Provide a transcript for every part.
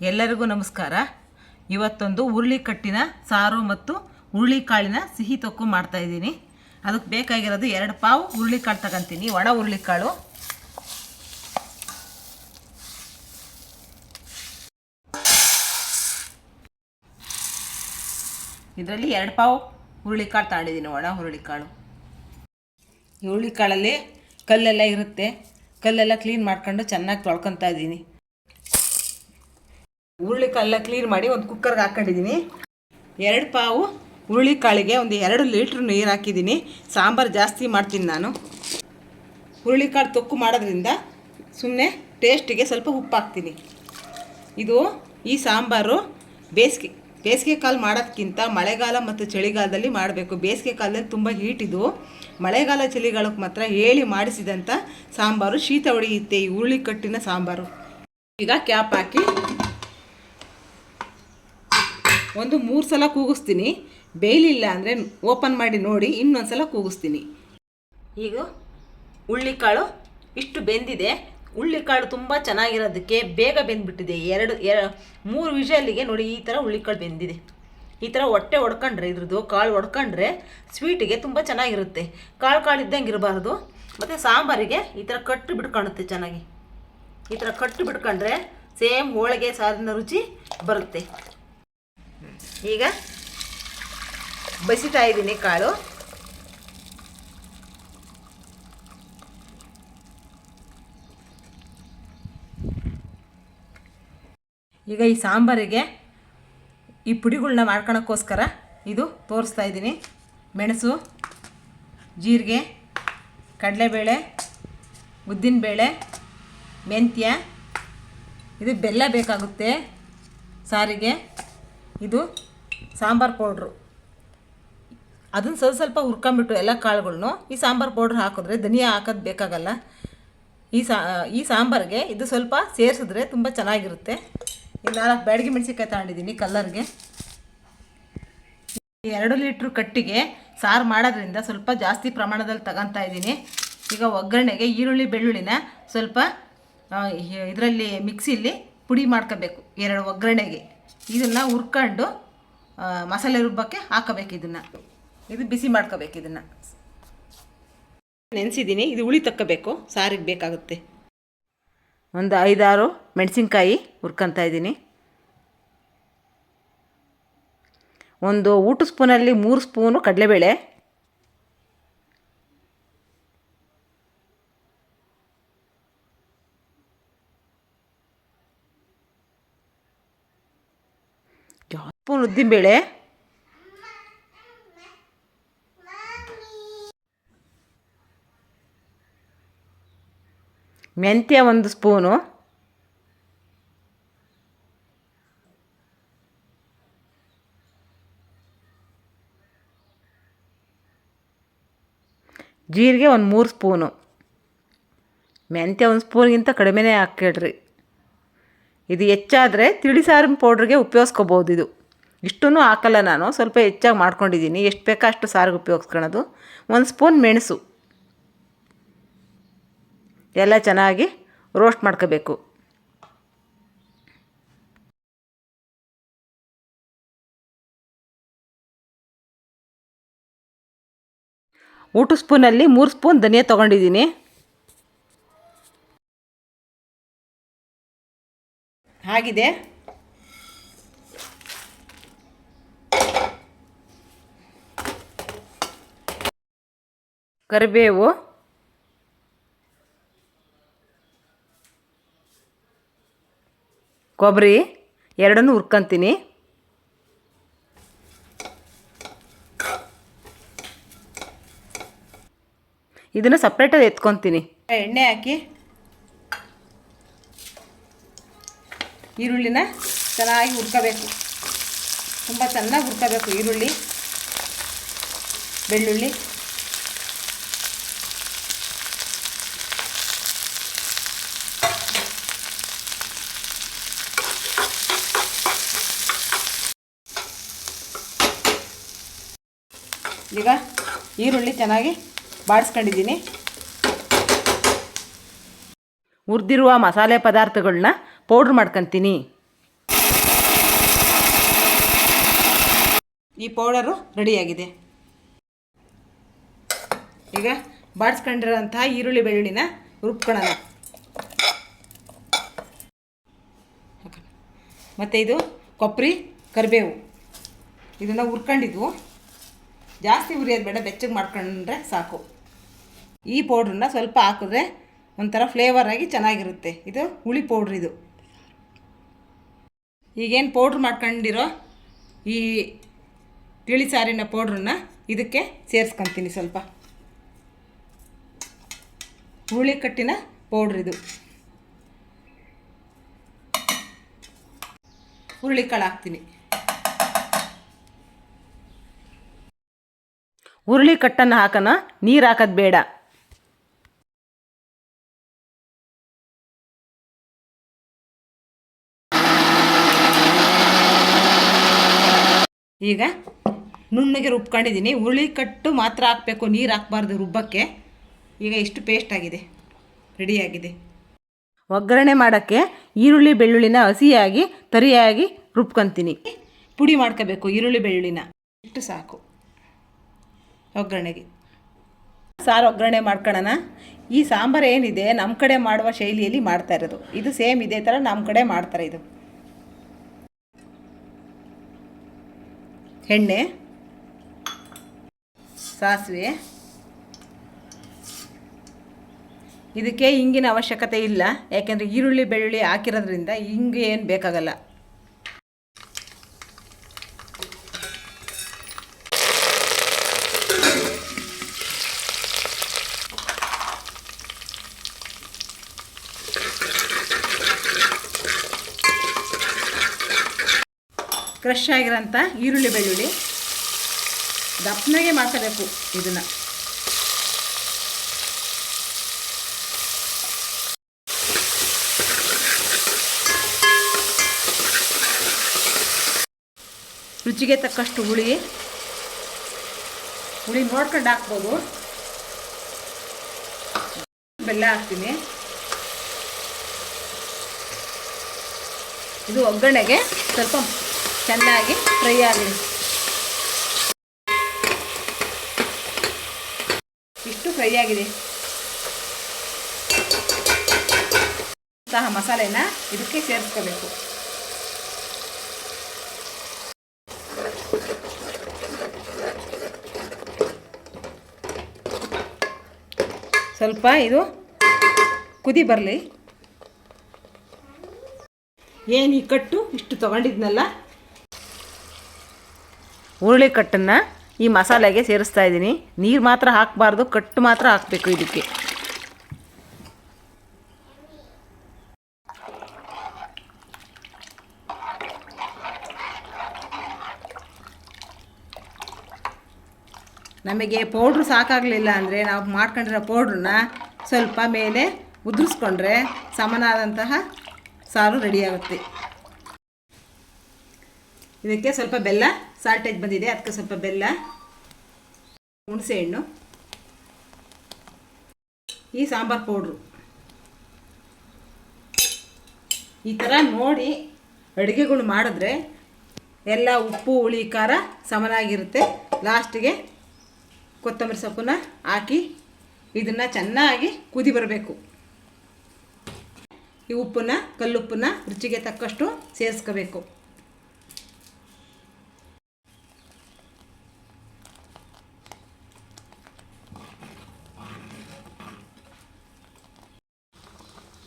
ಎಲ್ಲರಿಗೂ ನಮಸ್ಕಾರ. ಇವತ್ತೊಂದು ಹುರುಳಿಕಟ್ಟಿನ ಸಾರು ಮತ್ತು ಹುರುಳಿಕಾಳಿನ ಸಿಹಿ ತೊಕ್ಕು ಮಾಡ್ತಾ ಇದ್ದೀನಿ. ಅದಕ್ಕೆ ಬೇಕಾಗಿರೋದು ಎರಡು ಪಾವು ಹುರುಳಿಕಾಳು ತಗೊಂತೀನಿ. ಒಣ ಹುರುಳಿಕಾಳು. ಇದರಲ್ಲಿ ಎರಡು ಪಾವು ಹುರುಳಿಕಾಳು ತಗೊಂಡಿದ್ದೀನಿ ಒಣ ಹುರುಳಿಕಾಳು. ಹುರುಳಿಕಾಳಲ್ಲಿ ಕಲ್ಲೆಲ್ಲ ಇರುತ್ತೆ. ಕಲ್ಲೆಲ್ಲ ಕ್ಲೀನ್ ಮಾಡ್ಕೊಂಡು ಚೆನ್ನಾಗಿ ತೊಳ್ಕೊತಾ ಇದ್ದೀನಿ. ಹುರುಳಿಕಾಳೆಲ್ಲ ಕ್ಲೀನ್ ಮಾಡಿ ಒಂದು ಕುಕ್ಕರ್ಗೆ ಹಾಕೊಂಡಿದ್ದೀನಿ ಎರಡು ಪಾವು ಹುರುಳಿಕಾಳಿಗೆ ಒಂದು ಎರಡು ಲೀಟ್ರ್ ನೀರು ಹಾಕಿದ್ದೀನಿ ಸಾಂಬಾರು ಜಾಸ್ತಿ ಮಾಡ್ತೀನಿ ನಾನು. ಹುರುಳಿಕಾಳು ತೊಕ್ಕು ಮಾಡೋದ್ರಿಂದ ಸುಮ್ಮನೆ ಟೇಸ್ಟಿಗೆ ಸ್ವಲ್ಪ ಉಪ್ಪು ಹಾಕ್ತೀನಿ. ಇದು ಈ ಸಾಂಬಾರು ಬೇಸಿಗೆ ಬೇಸಿಗೆ ಕಾಲ ಮಾಡೋದಕ್ಕಿಂತ ಮಳೆಗಾಲ ಮತ್ತು ಚಳಿಗಾಲದಲ್ಲಿ ಮಾಡಬೇಕು. ಬೇಸಿಗೆ ಕಾಲದಲ್ಲಿ ತುಂಬ ಹೀಟ್ ಇದು. ಮಳೆಗಾಲ ಚಳಿಗಾಲಕ್ಕೆ ಮಾತ್ರ ಹೇಳಿ ಮಾಡಿಸಿದಂಥ ಸಾಂಬಾರು ಶೀತ ಹೊಡೆಯುತ್ತೆ ಈ ಹುರುಳಿ ಕಟ್ಟಿನ ಸಾಂಬಾರು. ಈಗ ಕ್ಯಾಪ್ ಹಾಕಿ ಒಂದು ಮೂರು ಸಲ ಕೂಗಿಸ್ತೀನಿ. ಬೇಯಲಿಲ್ಲ ಅಂದರೆ ಓಪನ್ ಮಾಡಿ ನೋಡಿ ಇನ್ನೊಂದು ಸಲ ಕೂಗಿಸ್ತೀನಿ. ಈಗ ಹುಳ್ಳಿಕಾಳು ಇಷ್ಟು ಬೆಂದಿದೆ. ಹುಳ್ಳಿಕಾಳು ತುಂಬ ಚೆನ್ನಾಗಿರೋದಕ್ಕೆ ಬೇಗ ಬೆಂದ್ಬಿಟ್ಟಿದೆ. ಎರಡು, ಎರ, ಮೂರು ವಿಷಯಲ್ಲಿಗೆ ನೋಡಿ ಈ ಥರ ಹುಳ್ಳಿಕಾಳು ಬೆಂದಿದೆ. ಈ ಥರ ಹೊಟ್ಟೆ ಒಡ್ಕೊಂಡ್ರೆ, ಇದ್ರದ್ದು ಕಾಳು ಒಡ್ಕೊಂಡ್ರೆ ಸ್ವೀಟಿಗೆ ತುಂಬ ಚೆನ್ನಾಗಿರುತ್ತೆ. ಕಾಳು ಕಾಳು ಇದ್ದಂಗೆ ಇರಬಾರ್ದು. ಮತ್ತು ಸಾಂಬಾರಿಗೆ ಈ ಥರ ಕಟ್ಟು ಬಿಡ್ಕೊಳುತ್ತೆ ಚೆನ್ನಾಗಿ. ಈ ಥರ ಕಟ್ಟು ಬಿಡ್ಕೊಂಡ್ರೆ ಸೇಮ್ ಹೋಳಿಗೆ ಸಾರಿನ ರುಚಿ ಬರುತ್ತೆ. ಈಗ ಬಸಿತಾ ಇದ್ದೀನಿ ಕಾಳು. ಈಗ ಈ ಸಾಂಬಾರಿಗೆ ಈ ಪುಡಿಗಳನ್ನ ಮಾಡ್ಕೊಳಕ್ಕೋಸ್ಕರ ಇದು ತೋರಿಸ್ತಾ ಇದ್ದೀನಿ. ಮೆಣಸು, ಜೀರಿಗೆ, ಕಡಲೆಬೇಳೆ, ಉದ್ದಿನಬೇಳೆ, ಮೆಂತ್ಯ. ಇದು ಬೆಲ್ಲ ಬೇಕಾಗುತ್ತೆ ಸಾರಿಗೆ. ಇದು ಸಾಂಬಾರು ಪೌಡ್ರು. ಅದನ್ನು ಸ್ವಲ್ಪ ಸ್ವಲ್ಪ ಹುರ್ಕೊಂಬಿಟ್ಟು ಎಲ್ಲ ಕಾಳುಗಳ್ನು ಈ ಸಾಂಬಾರು ಪೌಡ್ರ್ ಹಾಕಿದ್ರೆ ಧನಿಯಾ ಹಾಕೋದು ಬೇಕಾಗಲ್ಲ. ಈ ಸಾ, ಈ ಸಾಂಬಾರಿಗೆ ಇದು ಸ್ವಲ್ಪ ಸೇರಿಸಿದ್ರೆ ತುಂಬ ಚೆನ್ನಾಗಿರುತ್ತೆ. ಈ ನಾಲ್ಕು ಬ್ಯಾಡಗಿ ಮೆಣಸಿನ್ಕಾಯಿ ತಗೊಂಡಿದ್ದೀನಿ ಕಲ್ಲರ್ಗೆ. ಎರಡು ಲೀಟ್ರ್ ಕಟ್ಟಿಗೆ ಸಾರು ಮಾಡೋದ್ರಿಂದ ಸ್ವಲ್ಪ ಜಾಸ್ತಿ ಪ್ರಮಾಣದಲ್ಲಿ ತಗೊತಾ ಇದ್ದೀನಿ. ಈಗ ಒಗ್ಗರಣೆಗೆ ಈರುಳ್ಳಿ, ಬೆಳ್ಳುಳ್ಳಿನ ಸ್ವಲ್ಪ ಇದರಲ್ಲಿ ಮಿಕ್ಸಿಲಿ ಪುಡಿ ಮಾಡ್ಕೋಬೇಕು. ಎರಡು ಒಗ್ಗರಣೆಗೆ. ಇದನ್ನು ಹುರ್ಕೊಂಡು ಮಸಾಲೆ ರುಬ್ಬಕ್ಕೆ ಹಾಕಬೇಕು ಇದನ್ನು. ಇದು ಬಿಸಿ ಮಾಡ್ಕೋಬೇಕು ಇದನ್ನು. ನೆನೆಸಿದ್ದೀನಿ ಇದು ಹುಳಿ ತಕ್ಕಬೇಕು ಸಾರಿಗೆ ಬೇಕಾಗುತ್ತೆ. ಒಂದು ಐದಾರು ಮೆಣಸಿನ್ಕಾಯಿ ಹುರ್ಕೊತಾ ಇದ್ದೀನಿ. ಒಂದು ಊಟ ಸ್ಪೂನಲ್ಲಿ ಮೂರು ಸ್ಪೂನು ಕಡಲೆಬೇಳೆ ಸ್ಪೂನ್ ಉದ್ದಿನಬೇಳೆ ಮೆಂತ್ಯ ಒಂದು ಸ್ಪೂನು. ಜೀರಿಗೆ ಒಂದು ಮೂರು ಸ್ಪೂನು. ಮೆಂತ್ಯ ಒಂದು ಸ್ಪೂನ್ಗಿಂತ ಕಡಿಮೆನೇ ಹಾಕ್ಬೇಡ್ರಿ. ಇದು ಹೆಚ್ಚಾದರೆ ತಿಳಿಸಾರಿನ ಪೌಡ್ರಿಗೆ ಉಪಯೋಗಿಸ್ಕೋಬೋದು ಇದು. ಇಷ್ಟೂ ಹಾಕಲ್ಲ ನಾನು. ಸ್ವಲ್ಪ ಹೆಚ್ಚಾಗಿ ಮಾಡ್ಕೊಂಡಿದ್ದೀನಿ. ಎಷ್ಟು ಬೇಕೋ ಅಷ್ಟು ಸಾರಿಗೆ ಉಪಯೋಗಿಸ್ಕೊಳೋದು ಒಂದು ಸ್ಪೂನ್ ಮೆಣಸು. ಎಲ್ಲ ಚೆನ್ನಾಗಿ ರೋಸ್ಟ್ ಮಾಡ್ಕೋಬೇಕು. ಊಟ ಸ್ಪೂನಲ್ಲಿ ಮೂರು ಸ್ಪೂನ್ ಧನಿಯಾ ತೊಗೊಂಡಿದ್ದೀನಿ. ಆಗಿದೆ. ಕರಿಬೇವು. ಕೊಬ್ಬರಿ. ಎರಡನ್ನೂ ಹುರ್ಕೊಂತೀನಿ. ಇದನ್ನು ಸಪ್ರೇಟಾಗಿ ಎತ್ಕೊತೀನಿ. ಎಣ್ಣೆ ಹಾಕಿ. ಈರುಳ್ಳಿನ ಚೆನ್ನಾಗಿ ಹುರ್ಕೋಬೇಕು. ತುಂಬ ಚೆನ್ನಾಗಿ ಹುರ್ಕೋಬೇಕು ಈರುಳ್ಳಿ, ಬೆಳ್ಳುಳ್ಳಿ. ಈಗ ಈರುಳ್ಳಿ ಚೆನ್ನಾಗಿ ಬಾಡಿಸ್ಕೊಂಡಿದ್ದೀನಿ. ಉರಿದಿರುವ ಮಸಾಲೆ ಪದಾರ್ಥಗಳನ್ನ ಪೌಡ್ರ್ ಮಾಡ್ಕೊತೀನಿ. ಈ ಪೌಡರು ರೆಡಿಯಾಗಿದೆ. ಈಗ ಬಾಡಿಸ್ಕೊಂಡಿರೋಂತಹ ಈರುಳ್ಳಿ ಬೆಳ್ಳುಳ್ಳಿನ ರುಬ್ಕೊಳ್ಳೋಣ. ಮತ್ತು ಇದು ಕೊಬ್ಬರಿ ಕರಿಬೇವು ಇದನ್ನು ಹುರ್ಕೊಂಡಿದ್ವು. ಜಾಸ್ತಿ ಉರಿಯೋದು ಬೇಡ, ಬೆಚ್ಚಗೆ ಮಾಡ್ಕೊಂಡ್ರೆ ಸಾಕು. ಈ ಪೌಡ್ರನ್ನ ಸ್ವಲ್ಪ ಹಾಕಿದ್ರೆ ಒಂಥರ ಫ್ಲೇವರ್ ಆಗಿ ಚೆನ್ನಾಗಿರುತ್ತೆ. ಇದು ಹುಳಿ ಪೌಡ್ರ್ ಇದು. ಈಗೇನು ಪೌಡ್ರ್ ಮಾಡ್ಕೊಂಡಿರೋ ಈ ತಿಳಿ ಸಾರಿನ ಪೌಡ್ರನ್ನ ಇದಕ್ಕೆ ಸೇರಿಸ್ಕೊತೀನಿ ಸ್ವಲ್ಪ. ಹುಳಿ ಕಟ್ಟಿನ ಪೌಡ್ರ್ ಇದು. ಹುರುಳಿಕಾಳು ಹಾಕ್ತೀನಿ. ಹುರುಳಿ ಕಟ್ಟನ್ನು ಹಾಕೋಣ ನೀರು ಹಾಕೋದು ಬೇಡ. ಈಗ ನುಣ್ಣಗೆ ರುಬ್ಕೊಂಡಿದ್ದೀನಿ. ಹುರುಳಿ ಕಟ್ಟು ಮಾತ್ರ ಹಾಕಬೇಕು ನೀರು ಹಾಕಬಾರ್ದು ರುಬ್ಬಕ್ಕೆ. ಈಗ ಇಷ್ಟು ಪೇಸ್ಟ್ ಆಗಿದೆ ರೆಡಿಯಾಗಿದೆ ಒಗ್ಗರಣೆ ಮಾಡೋಕ್ಕೆ ಈರುಳ್ಳಿ ಬೆಳ್ಳುಳ್ಳಿನ ಹಸಿಯಾಗಿ ತರಿಯಾಗಿ ರುಬ್ಕೊತೀನಿ. ಪುಡಿ ಮಾಡ್ಕೋಬೇಕು ಈರುಳ್ಳಿ ಬೆಳ್ಳುಳ್ಳಿನ. ಇಷ್ಟು ಸಾಕು. ಒಗ್ಗರಣೆಗೆ. ಸಾರು ಒಗ್ಗರಣೆ ಮಾಡ್ಕೊಳ್ಳೋಣ ಈ ಸಾಂಬಾರು ಏನಿದೆ ನಮ್ಮ ಕಡೆ ಮಾಡುವ ಶೈಲಿಯಲ್ಲಿ ಮಾಡ್ತಾ ಇರೋದು. ಇದು ಸೇಮ್ ಇದೇ ಥರ ನಮ್ಮ ಕಡೆ ಮಾಡ್ತಾರೆ ಇದು. ಎಣ್ಣೆ, ಸಾಸಿವೆ. ಇದಕ್ಕೆ ಹಿಂಗಿನ ಅವಶ್ಯಕತೆ ಇಲ್ಲ. ಯಾಕೆಂದರೆ ಈರುಳ್ಳಿ, ಬೆಳ್ಳುಳ್ಳಿ ಹಾಕಿರೋದ್ರಿಂದ ಹಿಂಗೆ ಏನು ಬೇಕಾಗಲ್ಲ. ಕ್ರಷ್ ಆಗಿರೋಂಥ ಈರುಳ್ಳಿ ಬೆಳ್ಳುಳ್ಳಿ. ದಪ್ಪನಾಗೆ ಮಾಡ್ಕೋಬೇಕು ಇದನ್ನು. ರುಚಿಗೆ ತಕ್ಕಷ್ಟು ಹುಳಿ. ಹುಳಿ ನೋಡ್ಕೊಂಡು ಹಾಕ್ಬೋದು. ಬೆಲ್ಲ ಹಾಕ್ತೀನಿ. ಇದು ಒಗ್ಗರಣೆಗೆ ಸ್ವಲ್ಪ ಚೆನ್ನಾಗಿ ಫ್ರೈ ಆಗಲಿ ಇಷ್ಟು ಫ್ರೈ ಆಗಿದೆ. ಸಹ ಮಸಾಲೆನ ಇದಕ್ಕೆ ಸೇರಿಸ್ಕೋಬೇಕು. ಸ್ವಲ್ಪ ಇದು ಕುದಿ ಬರಲಿ. ಏನು ಈ ಕಟ್ಟು ಇಷ್ಟು ತೊಗೊಂಡಿದ್ನಲ್ಲ? ಹುರುಳಿ ಕಟ್ಟನ್ನು ಈ ಮಸಾಲೆಗೆ ಸೇರಿಸ್ತಾ ಇದ್ದೀನಿ. ನೀರು ಮಾತ್ರ ಹಾಕಬಾರ್ದು, ಕಟ್ಟು ಮಾತ್ರ ಹಾಕಬೇಕು ಇದಕ್ಕೆ. ನಮಗೆ ಪೌಡ್ರು ಸಾಕಾಗಲಿಲ್ಲ ಅಂದರೆ ನಾವು ಮಾಡ್ಕೊಂಡಿರೋ ಪೌಡ್ರನ್ನ ಸ್ವಲ್ಪ ಮೇಲೆ ಉದುರಿಸ್ಕೊಂಡ್ರೆ ಸಮನಾದಂತಹ ಸಾರು ರೆಡಿಯಾಗುತ್ತೆ ಇದಕ್ಕೆ ಸ್ವಲ್ಪ ಬೆಲ್ಲ ಸಾಲ್ಟೇಜ್ ಬಂದಿದೆ. ಅದಕ್ಕೆ ಸ್ವಲ್ಪ ಬೆಲ್ಲ ಹುಣಸೆಹಣ್ಣು ಈ ಸಾಂಬಾರು ಪೌಡ್ರು. ಈ ಥರ ನೋಡಿ ಅಡುಗೆಗಳು ಮಾಡಿದ್ರೆ ಎಲ್ಲ ಉಪ್ಪು, ಹುಳಿ, ಖಾರ ಸಮನಾಗಿರುತ್ತೆ. ಲಾಸ್ಟಿಗೆ ಕೊತ್ತಂಬರಿ ಸೊಪ್ಪನ್ನ ಹಾಕಿ ಇದನ್ನು ಚೆನ್ನಾಗಿ ಕುದಿ ಬರಬೇಕು. ಈ ಉಪ್ಪನ್ನು, ಕಲ್ಲುಪ್ಪನ್ನು ರುಚಿಗೆ ತಕ್ಕಷ್ಟು ಸೇರಿಸ್ಕೋಬೇಕು.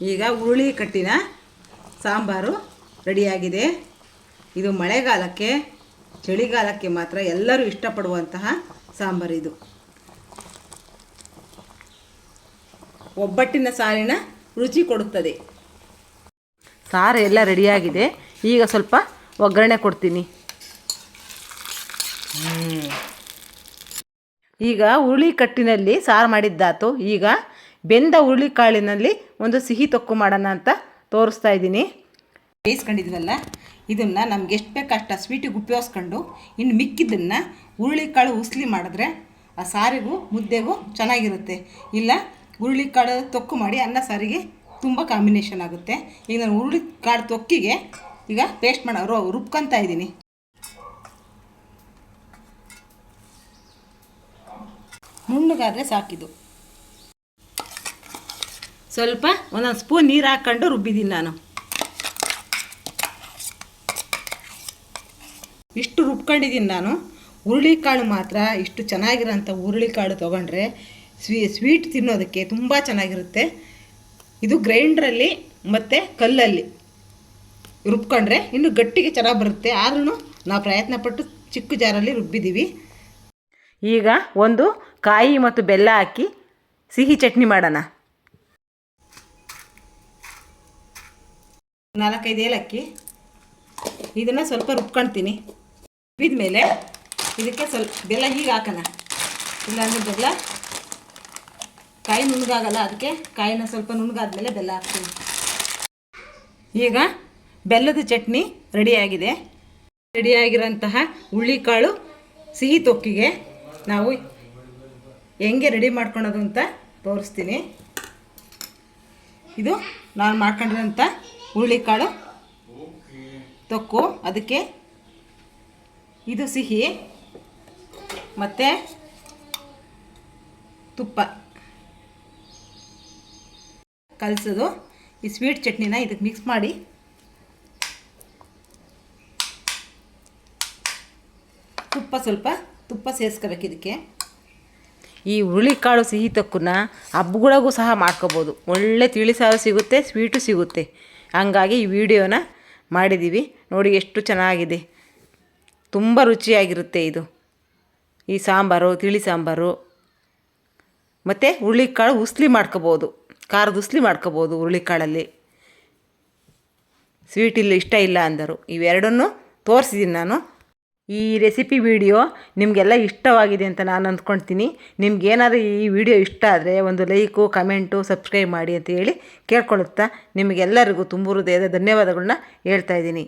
ಈಗ ಹುರುಳಿ ಕಟ್ಟಿನ ಸಾಂಬಾರು ರೆಡಿಯಾಗಿದೆ. ಇದು ಮಳೆಗಾಲಕ್ಕೆ, ಚಳಿಗಾಲಕ್ಕೆ ಮಾತ್ರ ಎಲ್ಲರೂ ಇಷ್ಟಪಡುವಂತಹ ಸಾಂಬಾರು ಇದು. ಒಬ್ಬಟ್ಟಿನ ಸಾರಿನ ರುಚಿ ಕೊಡುತ್ತದೆ. ಸಾರು ಎಲ್ಲ ರೆಡಿಯಾಗಿದೆ. ಈಗ ಸ್ವಲ್ಪ ಒಗ್ಗರಣೆ ಕೊಡ್ತೀನಿ. ಈಗ ಹುರುಳಿ ಕಟ್ಟಿನಲ್ಲಿ ಸಾರು ಮಾಡಿದ್ದಾತು. ಈಗ ಬೆಂದ ಹುರುಳಿಕಾಳಿನಲ್ಲಿ ಒಂದು ಸಿಹಿ ತೊಕ್ಕು ಮಾಡೋಣ ಅಂತ ತೋರಿಸ್ತಾ ಇದ್ದೀನಿ. ಬೇಯಿಸ್ಕೊಂಡಿದ್ವಲ್ಲ, ಇದನ್ನು ನಮ್ಗೆ ಎಷ್ಟು ಬೇಕು ಅಷ್ಟು ಸ್ವೀಟಿಗೆ ಉಪಯೋಗಿಸ್ಕೊಂಡು ಇನ್ನು ಮಿಕ್ಕಿದ್ದನ್ನು ಹುರುಳಿಕಾಳು ಉಸ್ಲಿ ಮಾಡಿದ್ರೆ ಆ ಸಾರಿಗೂ ಮುದ್ದೆಗೂ ಚೆನ್ನಾಗಿರುತ್ತೆ. ಇಲ್ಲ ಹುರುಳಿಕಾಳು ತೊಕ್ಕು ಮಾಡಿ ಅನ್ನ ಸಾರಿಗೆ ತುಂಬ ಕಾಂಬಿನೇಷನ್ ಆಗುತ್ತೆ. ಈಗ ನಾನು ಹುರುಳಿ ಕಾಳು ತೊಕ್ಕಿಗೆ ಈಗ ಪೇಸ್ಟ್ ಮಾಡೋ ರು ರುಬ್ಕೊತಾ ಇದ್ದೀನಿ. ನುಣ್ಣಗಾದರೆ ಸಾಕಿದು ಸ್ವಲ್ಪ ಒಂದೊಂದು ಸ್ಪೂನ್ ನೀರು ಹಾಕ್ಕೊಂಡು ರುಬ್ಬಿದ್ದೀನಿ ನಾನು. ಇಷ್ಟು ರುಬ್ಕೊಂಡಿದ್ದೀನಿ ನಾನು. ಹುರುಳಿಕಾಳು ಮಾತ್ರ ಇಷ್ಟು ಚೆನ್ನಾಗಿರೋಂಥ ಹುರುಳಿಕಾಳು ತೊಗೊಂಡ್ರೆ ಸ್ವೀ, ಸ್ವೀಟ್ ತಿನ್ನೋದಕ್ಕೆ ತುಂಬ ಚೆನ್ನಾಗಿರುತ್ತೆ. ಇದು ಗ್ರೈಂಡ್ರಲ್ಲಿ ಮತ್ತು ಕಲ್ಲಲ್ಲಿ ರುಬ್ಕೊಂಡ್ರೆ ಇನ್ನು ಗಟ್ಟಿಗೆ ಚೆನ್ನಾಗಿ ಬರುತ್ತೆ. ಆದ್ರೂ ನಾವು ಪ್ರಯತ್ನ ಪಟ್ಟು ಚಿಕ್ಕ ಜಾರಲ್ಲಿ ರುಬ್ಬಿದ್ದೀವಿ ಈಗ ಒಂದು ಕಾಯಿ ಮತ್ತು ಬೆಲ್ಲ ಹಾಕಿ ಸಿಹಿ ಚಟ್ನಿ ಮಾಡೋಣ. ನಾಲ್ಕೈದು ಏಲಕ್ಕಿ. ಇದನ್ನು ಸ್ವಲ್ಪ ರುಬ್ಕೊಳ್ತೀನಿ ರುಬ್ಬಿದ ಮೇಲೆ ಇದಕ್ಕೆ ಸ್ವಲ್ಪ ಬೆಲ್ಲ ಹೀಗೆ ಹಾಕೋಣ. ಇಲ್ಲಾಂದರೆ ಬೆಲ್ಲ ಕಾಯಿ ನುಣ್ಣಗಾಗಲ್ಲ, ಅದಕ್ಕೆ ಕಾಯಿನ ಸ್ವಲ್ಪ ನುಣ್ಣಗಾದ್ಮೇಲೆ ಬೆಲ್ಲ ಹಾಕ್ತೀನಿ. ಈಗ ಬೆಲ್ಲದ ಚಟ್ನಿ ರೆಡಿಯಾಗಿದೆ ರೆಡಿಯಾಗಿರೋಂತಹ ಹುಳ್ಳಿಕಾಳು ಸಿಹಿ ತೊಕ್ಕಿಗೆ ನಾವು ಹೆಂಗೆ ರೆಡಿ ಮಾಡ್ಕೊಳೋದು ಅಂತ ತೋರಿಸ್ತೀನಿ. ಇದು ನಾನು ಮಾಡ್ಕೊಂಡಿರೋಂಥ ಹುರುಳಿಕಾಳು, ತೊಕ್ಕು, ಅದಕ್ಕೆ ಇದು ಸಿಹಿ, ಮತ್ತು ತುಪ್ಪ. ಕಲಸೋದು. ಈ ಸ್ವೀಟ್ ಚಟ್ನಿನ ಇದಕ್ಕೆ ಮಿಕ್ಸ್ ಮಾಡಿ. ತುಪ್ಪ ಸ್ವಲ್ಪ, ತುಪ್ಪ ಸೇರಿಸ್ಕೋಬೇಕು ಇದಕ್ಕೆ. ಈ ಹುರುಳಿಕಾಳು, ಸಿಹಿ ತಕ್ಕನ್ನ ಹಬ್ಬಗಳಿಗೂ ಸಹ ಮಾಡ್ಕೋಬೋದು. ಒಳ್ಳೆ ತಿಳಿ ಸಾರು ಸಿಗುತ್ತೆ ಸ್ವೀಟು ಸಿಗುತ್ತೆ. ಹಂಗಾಗಿ ಈ ವಿಡಿಯೋನ ಮಾಡಿದ್ದೀವಿ ನೋಡಿ ಎಷ್ಟು ಚೆನ್ನಾಗಿದೆ. ತುಂಬ ರುಚಿಯಾಗಿರುತ್ತೆ ಇದು. ಈ ಸಾಂಬಾರು, ತಿಳಿ ಸಾಂಬಾರು. ಮತ್ತು ಹುರುಳಿಕಾಳು ಉಸ್ಲಿ ಮಾಡ್ಕೋಬೋದು. ಖಾರದ ಉಸ್ಲಿ ಮಾಡ್ಕೋಬೋದು ಹುರುಳಿಕಾಳಲ್ಲಿ. ಸ್ವೀಟ್ ಇಲ್ಲ ಇಷ್ಟ ಇಲ್ಲ ಅಂದರು. ಇವೆರಡನ್ನೂ ತೋರಿಸಿದ್ದೀನಿ ನಾನು. ಈ ರೆಸಿಪಿ ವಿಡಿಯೋ ನಿಮಗೆಲ್ಲ ಇಷ್ಟವಾಗಿದೆ ಅಂತ ನಾನು ಅಂದ್ಕೊಳ್ತೀನಿ ನಿಮ್ಗೇನಾದರೂ ಈ ವಿಡಿಯೋ ಇಷ್ಟ ಆದರೆ ಒಂದು ಲೈಕು ಕಮೆಂಟು ಸಬ್ಸ್ಕ್ರೈಬ್ ಮಾಡಿ ಅಂತ ಹೇಳಿ ಕೇಳ್ಕೊಳ್ಳುತ್ತಾ ನಿಮಗೆಲ್ಲರಿಗೂ ತುಂಬ ಹೃದಯದ ಧನ್ಯವಾದಗಳನ್ನ ಹೇಳ್ತಾ ಇದ್ದೀನಿ.